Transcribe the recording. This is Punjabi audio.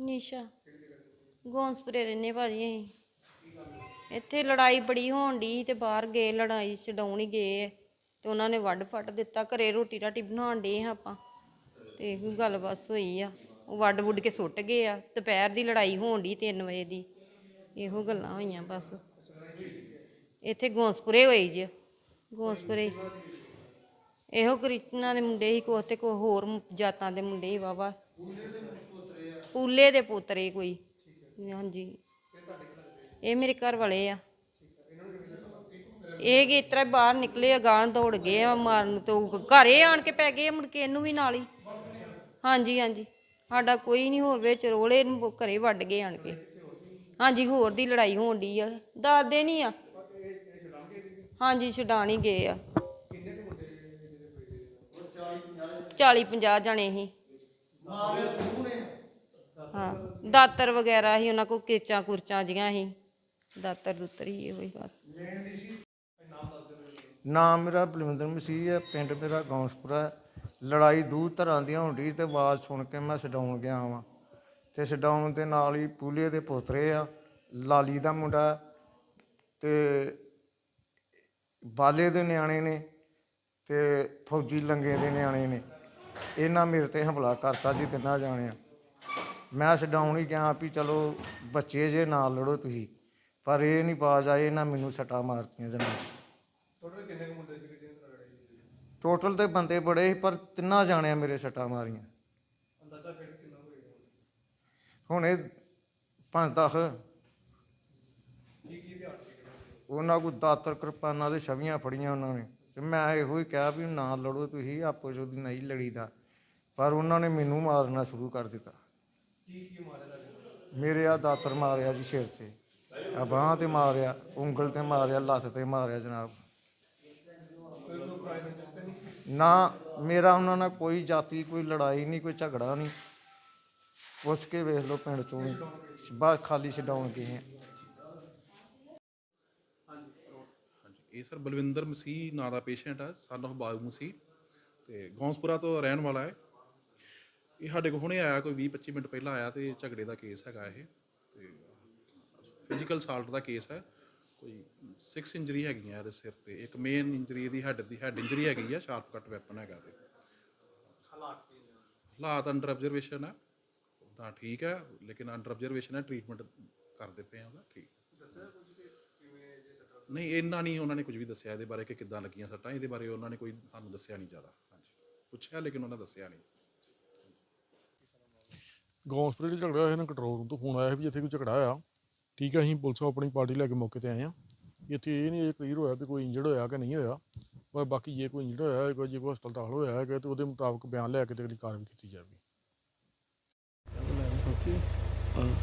ਨਿਸ਼ਾ, ਗੌਂਸਪੁਰੇ ਰਹਿੰਦੇ ਭਾਜੀ ਅਸੀਂ। ਇੱਥੇ ਲੜਾਈ ਬੜੀ ਹੋਣ ਦੀ ਤੇ ਬਾਹਰ ਗਏ, ਲੜਾਈ ਛਡਾਉਣ ਹੀ ਗਏ ਤੇ ਉਹਨਾਂ ਨੇ ਵੱਢ ਫੱਟ ਦਿੱਤਾ, ਘਰੇ ਰੋਟੀ ਰਾਟੀ ਬਣਾਉਣ ਦੇ ਹਾਂ ਆਪਾਂ। ਤੇ ਇਹੋ ਗੱਲ ਹੋਈ ਆ। ਉਹ ਵੱਡ ਵੁੱਡ ਕੇ ਸੁੱਟ ਗਏ ਆ, ਦੁਪਹਿਰ ਦੀ ਲੜਾਈ ਹੋਣ ਦੀ 3 ਵਜੇ ਦੀ। ਇਹੋ ਗੱਲਾਂ ਹੋਈਆਂ ਬਸ। ਇੱਥੇ ਗੌਂਸਪੁਰੇ ਹੋਈ ਜੀ। ਗੌਂਸਪੁਰੇ। ਇਹੋ ਕ੍ਰਿਸ਼ਨਾ ਦੇ ਮੁੰਡੇ ਹੀ ਕੋ ਤੇ ਕੋ ਹੋਰ ਜਾਤਾਂ ਦੇ ਮੁੰਡੇ ਹੀ ਵਾਵਾ ਪੂਲੇ ਦੇ ਪੋਤਰੇ ਕੋਈ। ਹਾਂਜੀ। ਇਹ ਮੇਰੇ ਘਰ ਵਾਲੇ ਆ। ਇਹ ਕਿ ਇਤਰਾ ਬਾਹਰ ਨਿਕਲੇ ਆ ਗਾਂ ਦੌੜ ਗਏ ਆ, ਮਾਰਨ ਤੇ ਘਰੇ ਆਣ ਕੇ ਪੈ ਗਏ ਆ ਮੁੜ ਕੇ ਇਹਨੂੰ ਵੀ ਨਾਲ ਹੀ। ਹਾਂਜੀ ਹਾਂਜੀ। ਸਾਡਾ ਕੋਈ ਨਹੀਂ, ਹੋਰ ਵਿੱਚ ਰੋਲੇ ਨੂੰ ਘਰੇ ਵੱਢ ਗਏ ਆਣ ਕੇ। ਹਾਂਜੀ, ਹੋਰ ਦੀ ਲੜਾਈ ਹੋਣ ਦੀ ਆ। ਦੱਸਦੇ ਨਹੀਂ ਆ। ਹਾਂਜੀ, ਛਡਾਣੀ ਗਏ ਆ। 40 50 ਜਣੇ ਸੀ ਹਾਂ, ਦਾਤਰ ਵਗੈਰਾ ਹੀ, ਉਹਨਾਂ ਕੋ ਕਿਰਚਾਂ ਕੁਰਚਾਂ ਜੀਆਂ ਹੀ। ਦਾਤਰ ਦੁੱਤਰ ਹੀ ਇਹੋ ਹੀ ਬਸ। ਨਾਮ ਮੇਰਾ ਬਲਵਿੰਦਰ ਮਸੀਹ ਹੈ, ਪਿੰਡ ਮੇਰਾ ਗੌਂਸਪੁਰਾ। ਲੜਾਈ ਦੂਰ ਧਰਾਂ ਦੀਆਂ ਹੁੰਦੀ ਤੇ ਆਵਾਜ਼ ਸੁਣ ਕੇ ਮੈਂ ਛਡਾਉਣ ਗਿਆ ਵਾਂ। ਤੇ ਛਡਾਉਣ ਦੇ ਨਾਲ ਹੀ ਪੂਲੇ ਦੇ ਪੋਤਰੇ ਆ, ਲਾਲੀ ਦਾ ਮੁੰਡਾ ਤੇ ਬਾਲੇ ਦੇ ਨਿਆਣੇ ਨੇ ਤੇ ਫੌਜੀ ਲੰਗੇ ਦੇ ਨਿਆਣੇ ਨੇ। ਇਹਨਾਂ ਮੇਰੇ ਤੇ ਹਮਲਾ ਕਰਤਾ ਜੀ ਤਿੰਨਾਂ ਜਾਣਿਆ। ਮੈਂ ਛਡਾਉਣ ਹੀ ਗਿਆ ਵੀ ਚਲੋ ਬੱਚੇ ਜੇ ਨਾਲ ਲੜੋ ਤੁਸੀਂ, ਪਰ ਇਹ ਨਹੀਂ ਬਾਜ ਆਏ ਇਹਨਾਂ ਮੈਨੂੰ ਸੱਟਾਂ ਮਾਰਤੀਆਂ ਜਨਾਬ ਟੋਟਲ ਤੇ ਬੰਦੇ ਬੜੇ ਸੀ ਪਰ ਤਿੰਨਾਂ ਜਾਣਿਆਂ ਮੇਰੇ ਸੱਟਾਂ ਮਾਰੀਆਂ। ਹੁਣ ਇਹ ਪੰਜ ਦਸ। ਉਹਨਾਂ ਕੋਲ ਦਾਤਰ ਕਿਰਪਾਨਾਂ ਦੇ ਛਵੀਆਂ ਫੜੀਆਂ ਉਹਨਾਂ ਨੇ ਤੇ ਮੈਂ ਇਹੋ ਹੀ ਕਿਹਾ ਵੀ ਨਾ ਲੜੋ ਤੁਸੀਂ ਆਪੋ ਚ ਉਹਦੀ ਨਹੀਂ ਲੜੀਦਾ। ਪਰ ਉਹਨਾਂ ਨੇ ਮੈਨੂੰ ਮਾਰਨਾ ਸ਼ੁਰੂ ਕਰ ਦਿੱਤਾ। ਮੇਰੇ ਆ ਦਾਤਰ ਮਾਰਿਆ ਜੀ ਸਿਰ ਤੇ ਆ ਬਾਹਾਂ ਤੇ ਮਾਰਿਆ ਉਂਗਲ ਤੇ ਮਾਰਿਆ ਲੱਤ ਤੇ ਮਾਰਿਆ ਜਨਾਬ। ਨਾ ਮੇਰਾ ਉਹਨਾਂ ਨਾਲ ਕੋਈ ਜਾਤੀ, ਕੋਈ ਲੜਾਈ ਨਹੀਂ, ਕੋਈ ਝਗੜਾ ਨਹੀਂ। ਪੁੱਛ ਕੇ ਵੇਖ ਲਓ ਪਿੰਡ ਚੋਂ ਹੀ। ਬਸ ਖਾਲੀ ਛਡਾਉਣ ਗਏ ਆ। ਇਹ ਸਰ ਬਲਵਿੰਦਰ ਮਸੀਹ, ਨਾਂ ਦਾ ਪੇਸ਼ੈਂਟ ਹੈ ਸਨ of ਬਾਬੂ ਮਸੀਹ। ਤੇ ਗੌਂਸਪੁਰਾ ਤੋਂ ਰਹਿਣ ਵਾਲਾ ਹੈ। ਇਹ ਸਾਡੇ ਕੋਲ ਹੁਣੇ ਆਇਆ, ਕੋਈ 20 25 ਮਿੰਟ ਪਹਿਲਾਂ ਆਇਆ ਤੇ ਝਗੜੇ ਦਾ ਕੇਸ ਹੈਗਾ ਇਹ। ਤੇ ਫਿਜ਼ੀਕਲ ਸਾਲਟ ਦਾ ਕੇਸ ਹੈ। ਕੋਈ 6 ਇੰਜਰੀ ਹੈਗੀਆਂ ਇਹਦੇ ਸਿਰ ਤੇ। ਇੱਕ ਮੇਨ ਇੰਜਰੀ ਇਹਦੀ ਹੈਡ ਦੀ ਹੈਡ ਇੰਜਰੀ ਹੈਗੀ ਆ ਸ਼ਾਰਪ ਕੱਟ ਵੈਪਨ ਹੈਗਾ ਤੇ ਹਾਲਾਤ ਅੰਡਰ ਆਬਜ਼ਰਵੇਸ਼ਨ ਹੈ ਤਾਂ ਠੀਕ ਹੈ ਲੇਕਿਨ ਅੰਡਰ ਆਬਜ਼ਰਵੇਸ਼ਨ ਹੈ ਟ੍ਰੀਟਮੈਂਟ ਕਰਦੇ ਪਏ ਆ ਉਹਦਾ ਠੀਕ। ਨਹੀਂ ਇੰਨਾ ਨਹੀਂ ਉਹਨਾਂ ਨੇ ਕੁਝ ਵੀ ਦੱਸਿਆ ਇਹਦੇ ਬਾਰੇ ਕਿ ਕਿੱਦਾਂ ਲੱਗੀਆਂ ਸੱਟਾਂ। ਇਹਦੇ ਬਾਰੇ ਉਹਨਾਂ ਨੇ ਕੋਈ ਸਾਨੂੰ ਦੱਸਿਆ ਨਹੀਂ ਜ਼ਿਆਦਾ। ਹਾਂਜੀ। ਪੁੱਛਿਆ ਲੇਕਿਨ ਉਹਨਾਂ ਦੱਸਿਆ ਨਹੀਂ। ਗੌਂਸਪੁਰੇ ਦੇ ਝਗੜਾ ਹੋਇਆ ਨਾ ਕੰਟਰੋਲ ਰੂਮ ਤੋਂ ਫੋਨ ਆਇਆ ਵੀ ਇੱਥੇ ਕੋਈ ਝਗੜਾ ਹੋਇਆ। ਠੀਕ ਹੈ, ਅਸੀਂ ਪੁਲਿਸ ਆਪਣੀ ਪਾਰਟੀ ਲੈ ਕੇ ਮੌਕੇ ਤੇ ਆਏ ਆ ਇੱਥੇ ਇਹ ਨਹੀਂ ਕਲੀਅਰ ਹੋਇਆ ਵੀ ਕੋਈ ਇੰਜਰਡ ਹੋਇਆ ਕਿ ਨਹੀਂ ਹੋਇਆ। ਪਰ ਬਾਕੀ ਜੇ ਕੋਈ ਇੰਜਰਡ ਹੋਇਆ, ਕੋਈ ਜੇ ਕੋਈ ਹਸਪਤਾਲ ਦਾਖਲ ਹੋਇਆ ਹੈ ਤੇ ਉਹਦੇ ਮੁਤਾਬਕ ਬਿਆਨ ਲੈ ਕੇ ਤੇ ਅਗਲੀ ਕਾਰਵਾਈ ਕੀਤੀ ਜਾਵੇਗੀ।